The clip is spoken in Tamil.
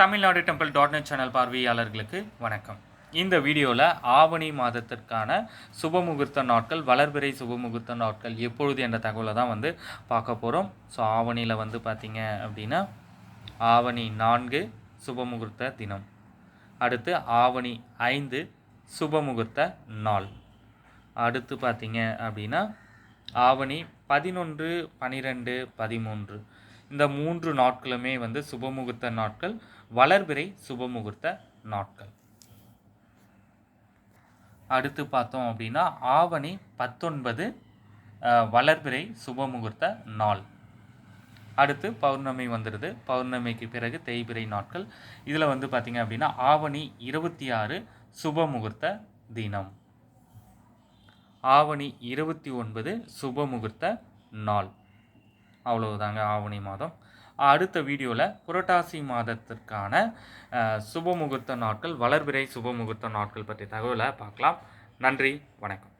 Tamil Nadu temple dot net channel பார்வையாளர்களுக்கு வணக்கம். இந்த வீடியோவில் ஆவணி மாதத்திற்கான சுபமுகூர்த்த நாட்கள் வளர்பிறை சுபமுகூர்த்த நாட்கள் எப்பொழுது என்ற தகவலை தான் வந்து பார்க்க போகிறோம் ஸோ ஆவணியில் வந்து பார்த்திங்க அப்படின்னா ஆவணி நான்கு சுபமுகூர்த்த தினம். அடுத்து ஆவணி ஐந்து சுபமுகூர்த்த நாள். அடுத்து பார்த்திங்க அப்படின்னா ஆவணி பதினொன்று பனிரெண்டு பதிமூன்று. இந்த மூன்று நாட்களுமே வந்து சுபமுகூர்த்த நாட்கள் வளர்பிறை சுபமுகூர்த்த நாட்கள். அடுத்து பார்த்தோம் அப்படின்னா ஆவணி பத்தொன்பது வளர்பிறை சுபமுகூர்த்த நாள். அடுத்து பௌர்ணமி வந்துடுது. பௌர்ணமிக்கு பிறகு தேய்பிறை நாட்கள். இதில் வந்து பார்த்திங்க அப்படின்னா ஆவணி இருபத்தி ஆறு சுபமுகூர்த்த தினம். ஆவணி இருபத்தி ஒன்பது சுபமுகூர்த்த நாள். அவ்வளவுதாங்க ஆவணி மாதம். அடுத்த வீடியோவில் புரட்டாசி மாதத்திற்கான சுபமுகூர்த்த நாட்கள் வளர்பிறை சுபமுகூர்த்த நாட்கள் பற்றிய தகவலை பார்க்கலாம். நன்றி வணக்கம்.